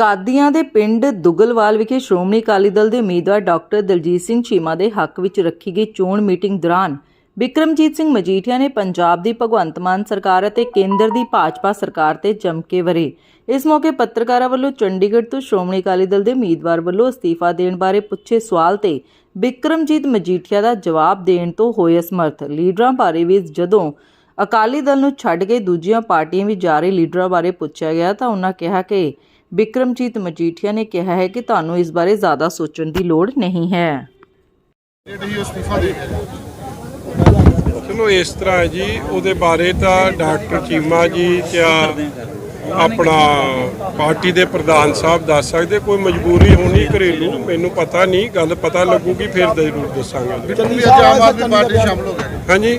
ਕਾਦੀਆਂ ਦੇ ਪਿੰਡ ਦੁਗਲਵਾਲ ਵਿਖੇ ਸ਼੍ਰੋਮਣੀ ਅਕਾਲੀ ਦਲ ਦੇ ਉਮੀਦਵਾਰ ਡਾਕਟਰ ਦਲਜੀਤ ਸਿੰਘ ਚੀਮਾ ਦੇ ਹੱਕ ਵਿੱਚ ਰੱਖੀ ਗਈ ਚੋਣ ਮੀਟਿੰਗ ਦੌਰਾਨ ਬਿਕਰਮਜੀਤ ਸਿੰਘ ਮਜੀਠੀਆ ਨੇ ਪੰਜਾਬ ਦੀ ਭਗਵੰਤ ਮਾਨ ਸਰਕਾਰ ਅਤੇ ਕੇਂਦਰ ਦੀ ਭਾਜਪਾ ਸਰਕਾਰ ਤੇ ਜੰਮ ਵਰੇ। ਇਸ ਮੌਕੇ ਪੱਤਰਕਾਰਾਂ ਵੱਲੋਂ ਚੰਡੀਗੜ੍ਹ ਤੋਂ ਸ਼੍ਰੋਮਣੀ ਅਕਾਲੀ ਦਲ ਦੇ ਉਮੀਦਵਾਰ ਵੱਲੋਂ ਅਸਤੀਫਾ ਦੇਣ ਬਾਰੇ ਪੁੱਛੇ ਸਵਾਲ ਤੇ ਬਿਕਰਮਜੀਤ ਮਜੀਠੀਆ ਦਾ ਜਵਾਬ ਦੇਣ ਤੋਂ ਹੋਏ ਅਸਮਰਥ। ਲੀਡਰਾਂ ਬਾਰੇ ਵੀ ਜਦੋਂ ਅਕਾਲੀ ਦਲ ਨੂੰ ਛੱਡ ਕੇ ਦੂਜੀਆਂ ਪਾਰਟੀਆਂ ਵਿੱਚ ਜਾ ਰਹੇ ਲੀਡਰਾਂ ਬਾਰੇ ਪੁੱਛਿਆ ਗਿਆ ਤਾਂ ਉਹਨਾਂ ਕਿਹਾ ਕਿ ਬਿਕਰਮਜੀਤ ਮਜੀਠੀਆ ਨੇ ਕਿਹਾ ਹੈ ਕਿ ਤੁਹਾਨੂੰ ਇਸ ਬਾਰੇ ਜ਼ਿਆਦਾ ਸੋਚਣ ਦੀ ਲੋੜ ਨਹੀਂ ਹੈ। ਚਲੋ ਇਸ ਤਰ੍ਹਾਂ ਹੈ ਜੀ। ਉਹਦੇ ਬਾਰੇ ਤਾਂ ਡਾਕਟਰ ਚੀਮਾ ਜੀ ਕਿਆ ਆਪਣਾ ਪਾਰਟੀ ਦੇ ਪ੍ਰਧਾਨ ਸਾਹਿਬ ਦੱਸ ਸਕਦੇ? ਕੋਈ ਮਜਬੂਰੀ ਹੋਣੀ ਘਰੇਲੂ? ਮੈਨੂੰ ਪਤਾ ਨਹੀਂ। ਗੱਲ ਪਤਾ ਲੱਗੂਗੀ ਫਿਰ ਜ਼ਰੂਰ ਦੱਸਾਂਗੇ। ਚੱਲੀ ਅੱਜ ਆਮ ਆਦਮੀ ਪਾਰਟੀ ਸ਼ਾਮਲ ਹੋ ਗਏ ਹਾਂਜੀ।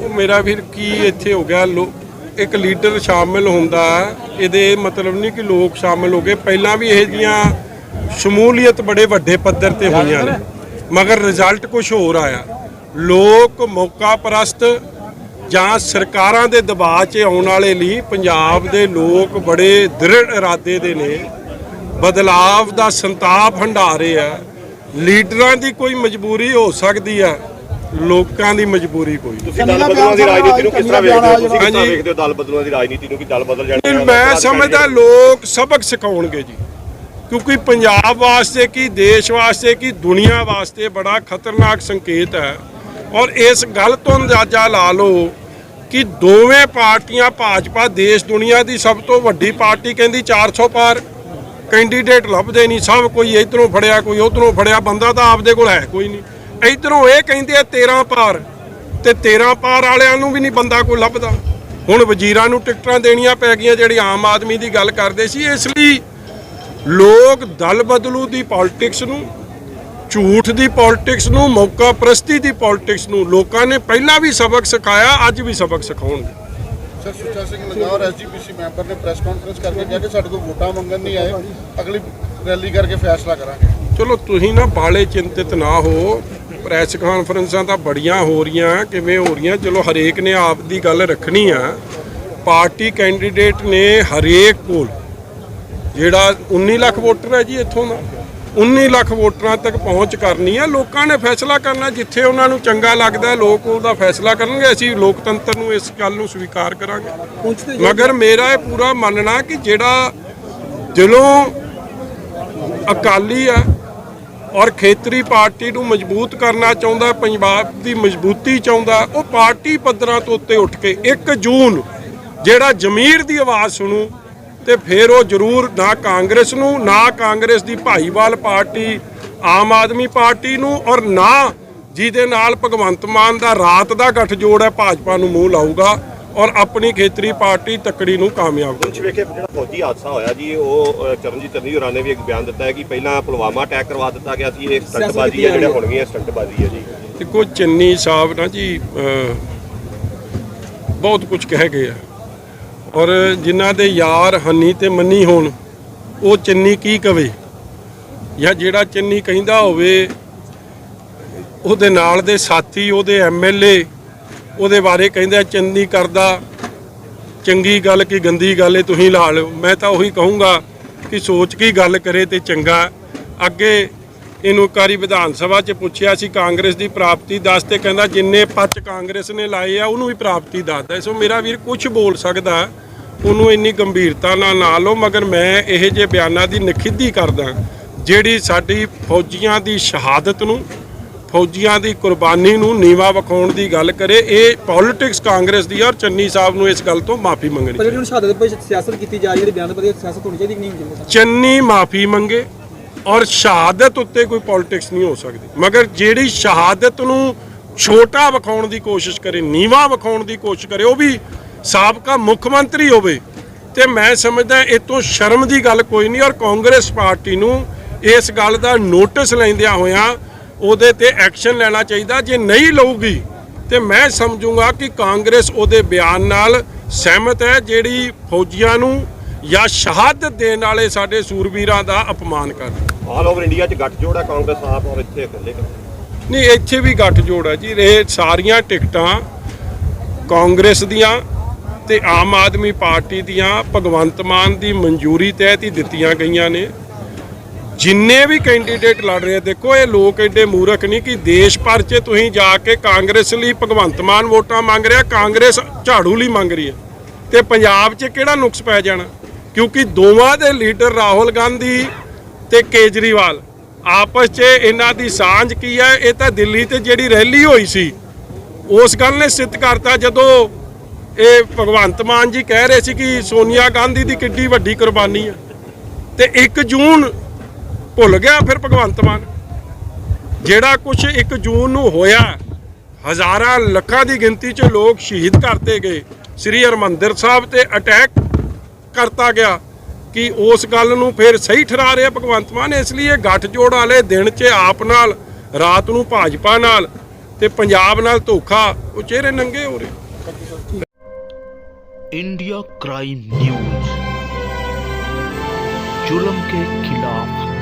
ਉਹ ਮੇਰਾ ਵੀਰ ਕੀ ਇੱਥੇ ਹੋ ਗਿਆ? ਇੱਕ ਲੀਡਰ ਸ਼ਾਮਿਲ ਹੁੰਦਾ ਇਹਦੇ ਮਤਲਬ ਨਹੀਂ ਕਿ ਲੋਕ ਸ਼ਾਮਿਲ ਹੋ ਗਏ। ਪਹਿਲਾਂ ਵੀ ਇਹ ਜੀਆਂ ਸ਼ਮੂਲੀਅਤ ਬੜੇ ਵੱਡੇ ਪੱਧਰ ਤੇ ਹੋਈਆਂ ਨੇ, ਮਗਰ ਰਿਜ਼ਲਟ ਕੁਝ ਹੋਰ ਆਇਆ। ਲੋਕ ਮੌਕਾ ਪ੍ਰਸਤ ਜਾਂ ਸਰਕਾਰਾਂ ਦੇ ਦਬਾਅ 'ਚ ਆਉਣ ਵਾਲੇ ਲਈ ਪੰਜਾਬ ਦੇ ਲੋਕ ਬੜੇ ਦ੍ਰਿੜ ਇਰਾਦੇ ਦੇ ਨੇ। ਬਦਲਾਵ ਦਾ ਸੰਤਾਪ ਹੰਢਾ ਰਹੇ ਆ। ਲੀਡਰਾਂ ਦੀ ਕੋਈ ਮਜਬੂਰੀ ਹੋ ਸਕਦੀ ਆ। ਲੋਕਾਂ ਦੀ ਮਜਬੂਰੀ ਕੋਈ। ਤੁਸੀਂ ਦਲ ਬਦਲੂਆਂ ਦੀ ਰਾਜਨੀਤੀ ਨੂੰ ਕਿਸ ਤਰ੍ਹਾਂ ਵੇਖਦੇ ਹੋ? ਤੁਸੀਂ ਕਿਸ ਤਰ੍ਹਾਂ। ਵੇਖਦੇ ਹੋ ਦਲ ਬਦਲੂਆਂ ਦੀ ਰਾਜਨੀਤੀ ਨੂੰ ਕਿ ਦਲ ਬਦਲ ਜਾਣੇ ਮੈਂ ਸਮਝਦਾ ਲੋਕ ਸਬਕ ਸਿਖਾਉਣਗੇ ਜੀ। ਕਿਉਂਕਿ ਪੰਜਾਬ ਵਾਸਤੇ ਕੀ ਦੇਸ਼ ਵਾਸਤੇ ਕੀ ਦੁਨੀਆ ਵਾਸਤੇ ਬੜਾ ਖਤਰਨਾਕ ਸੰਕੇਤ ਹੈ। ਔਰ ਇਸ ਗੱਲ ਤੋਂ ਅੰਦਾਜ਼ਾ ਲਾ ਲਓ ਕਿ ਦੋਵੇਂ ਪਾਰਟੀਆਂ ਭਾਜਪਾ ਦੇਸ਼ ਦੁਨੀਆ ਦੀ ਸਭ ਤੋਂ ਵੱਡੀ ਪਾਰਟੀ ਕਹਿੰਦੀ 400 ਪਾਰ। ਕੈਂਡੀਡੇਟ ਲੱਭਦੇ ਨਹੀਂ ਸਭ ਕੋਈ ਇਧਰੋਂ ਫੜਿਆ ਕੋਈ ਉਧਰੋਂ ਫੜਿਆ ਬੰਦਾ ਤਾਂ ਆਪਦੇ ਕੋਲ ਹੈ ਕੋਈ ਨਹੀਂ। ਇਧਰੋਂ ਇਹ ਕਹਿੰਦੇ ਆ 13 ਪਾਰ ਤੇ 13 ਪਾਰ ਵਾਲਿਆਂ ਨੂੰ ਵੀ ਨਹੀਂ ਬੰਦਾ ਕੋਈ ਲੱਭਦਾ। ਹੁਣ ਵਜ਼ੀਰਾਂ ਨੂੰ ਟਿਕਟਾਂ ਦੇਣੀਆਂ ਪੈ ਗਈਆਂ ਜਿਹੜੀ ਆਮ ਆਦਮੀ ਦੀ ਗੱਲ ਕਰਦੇ ਸੀ। ਇਸ ਲਈ ਲੋਕ ਦਲ ਬਦਲੂ ਦੀ ਪੋਲਿਟਿਕਸ ਨੂੰ ਝੂਠ ਦੀ ਪੋਲਿਟਿਕਸ ਨੂੰ ਮੌਕਾ ਪ੍ਰਸਤੀ ਦੀ ਪੋਲਿਟਿਕਸ ਨੂੰ ਲੋਕਾਂ ਨੇ ਪਹਿਲਾਂ ਵੀ ਸਬਕ ਸਿਖਾਇਆ ਅੱਜ ਵੀ ਸਬਕ ਸਿਖਾਉਣਗੇ। ਸਰ ਸੁੱਚਾ ਸਿੰਘ ਲੰਗਾਵਰ ਐਸਜੀਪੀਸੀ ਮੈਂਬਰ ਨੇ ਪ੍ਰੈਸ ਕਾਨਫਰੰਸ ਕਰਕੇ ਕਿਹਾ ਕਿ ਸਾਡੇ ਕੋਲ ਵੋਟਾਂ ਮੰਗਣ ਨਹੀਂ ਆਏ। ਅਗਲੀ ਰੈਲੀ ਕਰਕੇ ਫੈਸਲਾ ਕਰਾਂਗੇ। ਚਲੋ ਤੁਸੀਂ ਨਾ ਬਾਲੇ ਚਿੰਤਿਤ ਨਾ ਹੋ। ਪ੍ਰੈਸ ਕਾਨਫਰੰਸਾਂ ਤਾਂ ਬੜੀਆਂ ਹੋ ਰਹੀਆਂ ਕਿਵੇਂ ਹੋ ਰਹੀਆਂ? ਚਲੋ ਹਰੇਕ ਨੇ ਆਪ ਦੀ ਗੱਲ ਰੱਖਣੀ ਆ। ਪਾਰਟੀ ਕੈਂਡੀਡੇਟ ਨੇ ਹਰੇਕ ਕੋਲ ਜਿਹੜਾ 19 ਲੱਖ ਵੋਟਰ ਹੈ ਜੀ ਇੱਥੋਂ ਦਾ 19 ਲੱਖ ਵੋਟਰਾਂ ਤੱਕ ਪਹੁੰਚ ਕਰਨੀ ਆ। ਲੋਕਾਂ ਨੇ ਫੈਸਲਾ ਕਰਨਾ ਜਿੱਥੇ ਉਹਨਾਂ ਨੂੰ ਚੰਗਾ ਲੱਗਦਾ ਲੋਕ ਉਹਦਾ ਫੈਸਲਾ ਕਰਨਗੇ। ਅਸੀਂ ਲੋਕਤੰਤਰ ਨੂੰ ਇਸ ਗੱਲ ਨੂੰ ਸਵੀਕਾਰ ਕਰਾਂਗੇ। ਮਗਰ ਮੇਰਾ ਇਹ ਪੂਰਾ ਮੰਨਣਾ ਕਿ ਜਿਹੜਾ ਦਿਲੋਂ ਅਕਾਲੀ ਆ ਔਰ ਖੇਤਰੀ ਪਾਰਟੀ ਨੂੰ ਮਜ਼ਬੂਤ ਕਰਨਾ ਚਾਹੁੰਦਾ, ਪੰਜਾਬ ਦੀ ਮਜ਼ਬੂਤੀ ਚਾਹੁੰਦਾ, ਉਹ ਪਾਰਟੀ ਪੱਧਰਾਂ ਤੋਂ ਉੱਤੇ ਉੱਠ ਕੇ 1 ਜੂਨ ਜਿਹੜਾ ਜ਼ਮੀਰ ਦੀ ਆਵਾਜ਼ ਸੁਣੂ ਤੇ ਫਿਰ ਉਹ ਜ਼ਰੂਰ ਨਾ ਕਾਂਗਰਸ ਨੂੰ, ਨਾ ਕਾਂਗਰਸ ਦੀ ਭਾਈਵਾਲ ਪਾਰਟੀ, ਆਮ ਆਦਮੀ ਪਾਰਟੀ ਨੂੰ ਔਰ ਨਾ ਜਿਹਦੇ ਨਾਲ ਭਗਵੰਤ ਮਾਨ ਦਾ ਰਾਤ ਦਾ ਗੱਠਜੋੜ ਹੈ, ਭਾਜਪਾ ਨੂੰ ਮੂੰਹ ਲਾਊਗਾ। ਔਰ ਆਪਣੀ ਖੇਤਰੀ ਪਾਰਟੀ ਤੱਕੜੀ ਨੂੰ ਕਾਮਯਾਬ ਕੁਝ ਵੇਖੇ ਜਿਹੜਾ ਫੌਜੀ ਹਾਦਸਾ ਹੋਇਆ ਜੀ ਉਹ ਚਰਨਜੀਤ ਚੰਨੀ ਹੋਰਾਂ ਨੇ ਵੀ ਇੱਕ ਬਿਆਨ ਦਿੱਤਾ ਹੈ ਕਿ ਪਹਿਲਾਂ ਪੁਲਵਾਮਾ ਅਟੈਕ ਕਰਵਾ ਦਿੱਤਾ ਗਿਆ ਸੀ ਇਹ ਸਟੰਟਬਾਜ਼ੀ ਹੈ ਜਿਹੜਾ ਹੋਣਗੀਆਂ ਸਟੰਟਬਾਜ਼ੀ ਹੈ ਜੀ। ਦੇਖੋ ਚੰਨੀ ਸਾਹਿਬ ਨਾ ਜੀ ਬਹੁਤ ਕੁਝ ਕਹਿ ਗਏ ਆ। ਔਰ ਜਿਨ੍ਹਾਂ ਦੇ ਯਾਰ ਹੰਨੀ ਤੇ ਮੰਨੀ ਹੋਣ ਉਹ ਚੰਨੀ ਕੀ ਕਵੇ? ਜਾਂ ਜਿਹੜਾ ਚੰਨੀ ਕਹਿੰਦਾ ਹੋਵੇ ਉਹਦੇ ਨਾਲ ਦੇ ਸਾਥੀ ਉਹਦੇ ਐਮਐਲਏ ਉਹਦੇ ਬਾਰੇ ਕਹਿੰਦਾ ਆ ਚੰਨੀ ਕਰਦਾ, ਚੰਗੀ ਗੱਲ ਕੀ ਗੰਦੀ ਗੱਲ ਇਹ ਤੁਸੀਂ ਲਾ ਲਿਓ। ਮੈਂ ਤਾਂ ਉਹੀ ਕਹੂੰਗਾ ਕਿ ਸੋਚ ਕੇ ਗੱਲ ਕਰੇ ਤੇ ਚੰਗਾ। ਅੱਗੇ ਇਹਨੂੰ ਕਾਰੀ ਵਿਧਾਨ ਸਭਾ 'ਚ ਪੁੱਛਿਆ ਸੀ, ਕਾਂਗਰਸ ਦੀ ਪ੍ਰਾਪਤੀ ਦੱਸ ਤੇ ਕਹਿੰਦਾ, ਜਿੰਨੇ ਪੱਚ ਕਾਂਗਰਸ ਨੇ ਲਾਏ ਆ, ਉਹਨੂੰ ਵੀ ਪ੍ਰਾਪਤੀ ਦੱਸਦਾ ਸੋ ਮੇਰਾ ਵੀਰ ਕੁਝ ਬੋਲ ਸਕਦਾ, ਉਹਨੂੰ ਇੰਨੀ ਗੰਭੀਰਤਾ ਨਾਲ ਨਾ ਲਓ, ਮਗਰ ਮੈਂ ਇਹ ਜੇ ਬਿਆਨਾਂ ਦੀ ਨਖਿੱਧੀ ਕਰਦਾ, ਜਿਹੜੀ ਸਾਡੀ ਫੌਜੀਆਂ ਦੀ ਸ਼ਹਾਦਤ ਨੂੰ ਫੌਜੀਆਂ ਦੀ ਕੁਰਬਾਨੀ ਨੂੰ ਨੀਵਾ ਵਿਖਾਉਣ ਦੀ ਗੱਲ ਕਰੇ ਇਹ ਪੋਲਿਟਿਕਸ ਕਾਂਗਰਸ ਦੀ ਔਰ ਚੰਨੀ ਸਾਹਿਬ ਨੂੰ ਇਸ ਗੱਲ ਤੋਂ ਮਾਫੀ ਮੰਗਣੀ ਪਰ ਜਿਹੜੀ ਹੁਣ ਸ਼ਹਾਦਤ ਪਰ ਸਿਆਸਤ ਕੀਤੀ ਜਾ ਰਹੀ ਹੈ ਜਿਹੜੇ ਬਿਆਨ ਸਿਆਸਤ ਹੋਣੀ ਚਾਹੀਦੀ ਨਹੀਂ ਹੋਣੀ ਚਾਹੀਦੀ? ਚੰਨੀ ਮਾਫੀ ਮੰਗੇ ਔਰ ਸ਼ਹਾਦਤ ਉੱਤੇ ਕੋਈ ਪੋਲਿਟਿਕਸ ਨਹੀਂ ਹੋ ਸਕਦੀ। ਮਗਰ ਜਿਹੜੀ ਸ਼ਹਾਦਤ ਨੂੰ ਛੋਟਾ ਵਿਖਾਉਣ ਦੀ ਕੋਸ਼ਿਸ਼ ਕਰੇ ਨੀਵਾ ਵਿਖਾਉਣ ਦੀ ਕੋਸ਼ਿਸ਼ ਕਰੇ ਉਹ ਵੀ ਸਾਬਕਾ ਮੁੱਖ ਮੰਤਰੀ ਹੋਵੇ ਤੇ ਮੈਂ ਸਮਝਦਾ ਇਹ ਤੋਂ ਸ਼ਰਮ ਦੀ ਗੱਲ ਕੋਈ ਨਹੀਂ ਔਰ ਕਾਂਗਰਸ ਪਾਰਟੀ ਨੂੰ ਇਸ ਗੱਲ ਦਾ ਨੋਟਿਸ ਲੈਂਦਿਆਂ ਹੋਇਆਂ ਉਹਦੇ ਤੇ ਐਕਸ਼ਨ ਲੈਣਾ ਚਾਹੀਦਾ। ਜੇ ਨਹੀਂ ਲਊਗੀ ਤੇ ਮੈਂ ਸਮਝੂੰਗਾ ਕਿ ਕਾਂਗਰਸ ਉਹਦੇ ਬਿਆਨ ਨਾਲ ਸਹਿਮਤ ਹੈ ਜਿਹੜੀ ਫੌਜੀਆਂ ਨੂੰ ਜਾਂ ਸ਼ਹਾਦਤ ਦੇਣ ਵਾਲੇ ਸਾਡੇ ਸੂਰਬੀਰਾਂ ਦਾ ਅਪਮਾਨ ਕਰ ਆਲ ਓਵਰ ਇੰਡੀਆ 'ਚ ਗੱਠਜੋੜ ਹੈ ਕਾਂਗਰਸ ਆਪ ਔਰ ਇੱਥੇ ਇਕੱਲੇ ਨਹੀਂ ਇੱਥੇ ਵੀ ਗੱਠ ਜੋੜ ਹੈ ਜੀ। ਇਹ ਸਾਰੀਆਂ ਟਿਕਟਾਂ ਕਾਂਗਰਸ ਦੀਆਂ ਤੇ ਆਮ ਆਦਮੀ ਪਾਰਟੀ ਦੀਆਂ ਭਗਵੰਤ ਮਾਨ ਦੀ ਮਨਜ਼ੂਰੀ ਤਹਿਤ ਹੀ ਦਿੱਤੀਆਂ ਗਈਆਂ ਨੇ। ਜਿੰਨੇ ਵੀ ਕੈਂਡੀਡੇਟ ਲੜ ਰਹੇ ਦੇਖੋ ਇਹ ਲੋਕ ਐਡੇ ਮੂਰਖ ਨਹੀਂ ਕਿ ਦੇਸ਼ ਭਰ 'ਚ ਤੁਸੀਂ ਜਾ ਕੇ ਕਾਂਗਰਸ ਲਈ ਭਗਵੰਤ ਮਾਨ ਵੋਟਾਂ ਮੰਗ ਰਿਹਾ, ਕਾਂਗਰਸ ਝਾੜੂ ਲਈ ਮੰਗ ਰਹੀ ਹੈ। ਤੇ ਪੰਜਾਬ 'ਚ ਕਿਹੜਾ ਨੁਕਸ ਪੈ ਜਾਣਾ? ਕਿਉਂਕਿ ਦੋਵਾਂ ਦੇ ਲੀਡਰ ਰਾਹੁਲ ਗਾਂਧੀ ਤੇ ਕੇਜਰੀਵਾਲ, ਆਪਸ 'ਚ ਇਹਨਾਂ ਦੀ ਸਾਂਝ ਕੀ ਹੈ? ਇਹ ਤਾਂ ਦਿੱਲੀ ਤੇ ਜਿਹੜੀ ਰੈਲੀ ਹੋਈ ਸੀ, ਉਸ ਗੱਲ ਨੇ ਸਿੱਧ ਕਰਤਾ ਜਦੋਂ ਇਹ ਭਗਵੰਤ ਮਾਨ ਜੀ ਕਹਿ ਰਹੇ ਸੀ ਕਿ ਸੋਨੀਆ ਗਾਂਧੀ ਦੀ ਕਿੱਡੀ ਵੱਡੀ ਕੁਰਬਾਨੀ ਹੈ। ਤੇ 1 ਜੂਨ ਭੁੱਲ ਗਿਆ ਫਿਰ ਭਗਵੰਤ ਮਾਨ ਜਿਹੜਾ ਕੁਝ 1 ਜੂਨ ਨੂੰ ਹੋਇਆ ਹਜ਼ਾਰਾਂ ਲੱਖਾਂ ਦੀ ਗਿਣਤੀ 'ਚ ਲੋਕ ਸ਼ਹੀਦ ਕਰਤੇ ਗਏ ਸ੍ਰੀ ਹਰਮੰਦਰ ਸਾਹਿਬ ਤੇ ਅਟੈਕ ਕਰਤਾ ਗਿਆ ਕਿ ਉਸ ਗੱਲ ਨੂੰ ਫਿਰ ਸਹੀ ਠਹਿਰਾ ਰਿਹਾ ਭਗਵੰਤ ਮਾਨ ਇਸ ਲਈ ਇਹ ਗੱਠਜੋੜ ਵਾਲੇ ਦਿਨ 'ਚ ਆਪ ਨਾਲ ਰਾਤ ਨੂੰ ਭਾਜਪਾ ਨਾਲ ਤੇ ਪੰਜਾਬ ਨਾਲ ਧੋਖਾ ਉਹ ਚਿਹਰੇ ਨੰਗੇ ਹੋ ਰਹੇ इंडिया क्राइम न्यूज जुल्म के खिलाफ